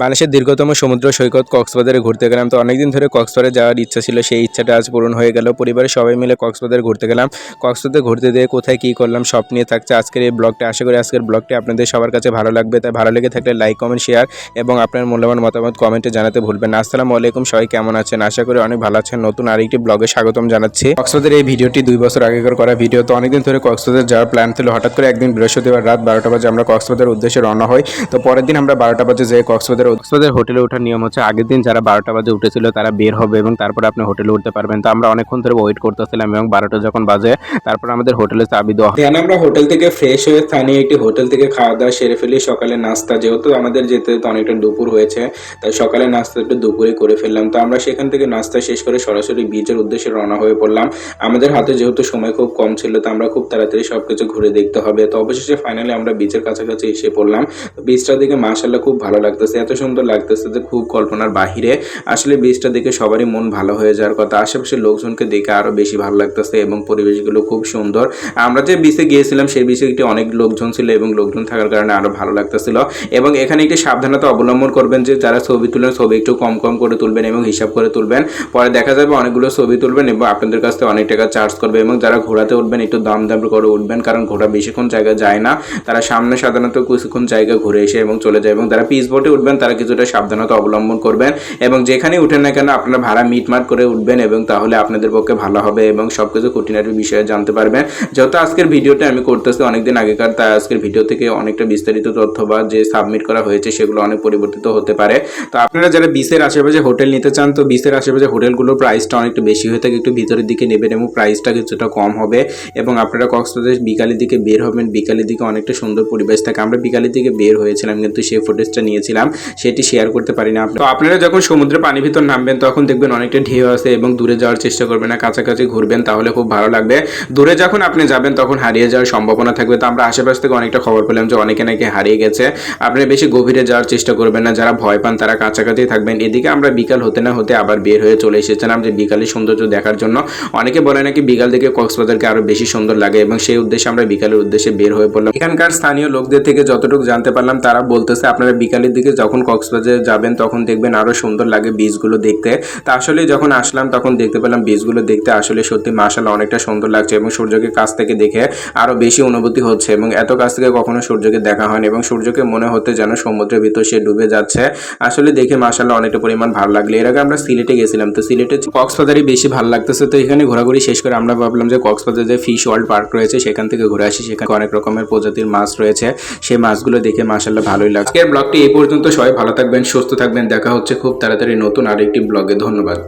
বাংলাদেশের দীর্ঘতম সমুদ্র সৈকত কক্সবাজারে ঘুরতে গেলাম। তো অনেকদিন ধরে কক্সবাজারে যাওয়ার ইচ্ছা ছিল, সেই ইচ্ছাটা আজ পূরণ হয়ে গেল। পরিবারের সবাই মিলে কক্সবাজার ঘুরতে গেলাম। কক্সবাজার ঘুরতে দিয়ে কোথায় কী করলাম সব নিয়ে থাকছে আজকের এই ব্লগটা। আশা করি আজকের ব্লগটি আপনাদের সবার কাছে ভালো লাগবে। তাই ভালো লেগে থাকলে লাইক, কমেন্ট, শেয়ার এবং আপনার মূল্যবান মতামত কমেন্টে জানাতে ভুলবেন না। আসসালামু আলাইকুম, সবাই কেমন আছেন? আশা করি অনেক ভালো আছেন। নতুন আরেকটি ব্লগে স্বাগতম জানাচ্ছি। কক্সবাজারের এই ভিডিওটি দুই বছর আগেকার করা ভিডিও। তো অনেকদিন ধরে কক্সবাজার যাওয়ার প্ল্যান ছিল। হঠাৎ করে একদিন বৃহস্পতিবার রাত বারোটা বাজে আমরা কক্সবাজারের উদ্দেশ্যে রওনা হই। তো পরের দিন আমরা বারোটা বাজে যে কক্সবাজার কক্সবাজার হোটেলে ওঠার নিয়ম হচ্ছে আগের দিন যারা বারোটা বাজে উঠেছিল তারা বের হবে এবং তারপরে আপনি হোটেলে উঠতে পারবেন। তো আমরা অনেকক্ষণ ধরে ওয়েট করতেছিলাম এবং বারোটা যখন বাজে, তারপর আমাদের হোটেলে চাবি দেওয়া হয়। আমরা হোটেল থেকে ফ্রেশ হয়ে স্থানীয় একটি হোটেল থেকে খাওয়া দাওয়া সেরে ফেলি। সকালে নাস্তা, যেহেতু আমাদের যেতে যেতে অনেকটা দুপুর হয়েছে, তাই সকালে নাস্তা একটু দুপুরে করে ফেললাম। তো আমরা সেখান থেকে নাস্তা শেষ করে সরাসরি বিচের উদ্দেশ্যে রওনা হয়ে পড়লাম। আমাদের হাতে যেহেতু সময় খুব কম ছিল, তো আমরা খুব তাড়াতাড়ি সবকিছু ঘুরে দেখতে হবে। তো অবশেষে ফাইনালি আমরা বিচের কাছাকাছি এসে পড়লাম। তো বিচটা দেখে মাশাল্লাহ খুব ভালো লাগতেছে। এত সুন্দর লাগতেছে যে খুব কল্পনার বাহিরে। আসলে বিচটা দেখে সবারই মন ভালো হয়ে যাওয়ার কথা। আশেপাশের লোকজনকে দেখে আরও বেশি ভালো লাগতেছে এবং পরিবেশগুলো খুব সুন্দর। আমরা যে বিচে গিয়েছিলাম, সেই বিচে একটি অনেক লোকজন ছিল এবং লোকজন থাকার কারণে আরও ভালো লাগতেছিল। এবং এখানে একটি সাবধানতা অবলম্বন করবেন যে, যারা ছবি তুলেন ছবি একটু কম কম করে তুলবেন এবং হিসাব করে তুলবেন। পরে দেখা যাবে অনেকগুলো ছবি তুলবেন এবং আপনাদের কাছ থেকে অনেক টাকা চার্জ করবে এবং যারা ঘোরাতে উঠবেন, একটু দাম দাম করে উঠবেন কারণ ঘোরা বেশিক্ষণ জায়গা যায় না। তারা সামনে সাধারণত কিছুক্ষণ জায়গা ঘুরে এসে এবং চলে যায় এবং যারা পিস বোটে উঠবেন তারা কিছুটা সাবধানতা অবলম্বন করবেন এবং যেখানে উঠেন না কেন আপনারা ভাড়া মিটমাট করে উঠবেন এবং তাহলে আপনাদের পক্ষে ভালো হবে এবং সব কিছু খুঁটিনাটি বিষয়ে জানতে পারবেন। যেহেতু আজকের ভিডিওটা আমি করতেছি অনেকদিন আগেকার তাই আজকের ভিডিও থেকে অনেকটা বিস্তারিত তথ্য বা যে সাবমিট করা হয়েছে সেগুলো অনেক পরিবর্তিত হতে পারে। তো আপনারা যারা বিচের আশেপাশে হোটেল নিতে চান, তো বিচের আশেপাশে হোটেলগুলোর প্রাইসটা অনেকটা বেশি হয়ে থাকে, একটু ভিতরের দিকে নেবেন এবং প্রাইসটা কিছুটা কম হবে এবং আপনারা কক্সবাজার বিকালের দিকে বের হবেন। বিকালের দিকে অনেকটা সুন্দর পরিবেশ থাকে। আমরা বিকালের দিকে বের হয়েছিলাম, কিন্তু সেই ফুটেজটা নিয়েছিলাম। সেটি শেয়ার করতে পারি না। তো আপনারা যখন সমুদ্রে পানির ভিতর নামবেন, তখন দেখবেন অনেকটা ঢেউ আছে এবং দূরে যাওয়ার চেষ্টা করবেন না, কাছাকাছি ঘুরবেন, তাহলে খুব ভালো লাগবে। দূরে যখন আপনি যাবেন, তখন হারিয়ে যাওয়ার সম্ভাবনা থাকবে। তো আমরা আশেপাশ থেকে অনেকটা খবর পেলাম যে অনেকে নাকি হারিয়ে গেছে। আপনি বেশি গভীরে যাওয়ার চেষ্টা করবেন না, যারা ভয় পান তারা কাছাকাছি থাকবেন। এদিকে আমরা বিকাল হতে না হতে আবার বের হয়ে চলে এসেছিলাম যে বিকালের সৌন্দর্য দেখার জন্য। অনেকে বলে নাকি বিকাল থেকে কক্সবাজারকে আরও বেশি সুন্দর লাগে এবং সেই উদ্দেশ্যে আমরা বিকালের উদ্দেশ্যে বের হয়ে পড়লাম। এখানকার স্থানীয় লোকদের থেকে যতটুকু জানতে পারলাম, তারা বলতেছে আপনারা বিকালের দিকে যখন কক্সবাজারে যাবেন, তখন দেখবেন আরও সুন্দর লাগে বীজগুলো দেখতে। তা আসলে যখন আসলাম, তখন দেখতে পেলাম বীজগুলো দেখতে আসলে সত্যি মাসাল্লাহ অনেকটা সুন্দর লাগছে এবং সূর্যকে কাছ থেকে দেখে আরও বেশি অনুভূতি হচ্ছে এবং এত কাছ থেকে কখনো সূর্যকে দেখা হয়নি এবং সূর্যকে মনে হতে যেন সমুদ্রের ভিতর সে ডুবে যাচ্ছে। আসলে দেখে মাসাল্লাহ অনেকটা পরিমাণ ভালো লাগল। এর আগে আমরা সিলেটে গেছিলাম, তো সিলেটে কক্সবাজারই বেশি ভালো লাগতেছে, তো এখানে ঘোরাঘুরি শেষ করে আমরা ভাবলাম যে কক্সবাজার যে ফিশ ওয়ার্ল্ড পার্ক রয়েছে, সেখান থেকে ঘুরে আসি। সেখানে অনেক রকমের প্রজাতির মাছ রয়েছে। সেই মাছগুলো দেখে মাসাল্লাহ ভালোই লাগছে। ব্লগটি এই পর্যন্ত। সবাই ভালো থাকবেন সুস্থ থাকবেন। দেখা হচ্ছে খুব তাড়াতাড়ি নতুন আরেকটি ব্লগে। ধন্যবাদ।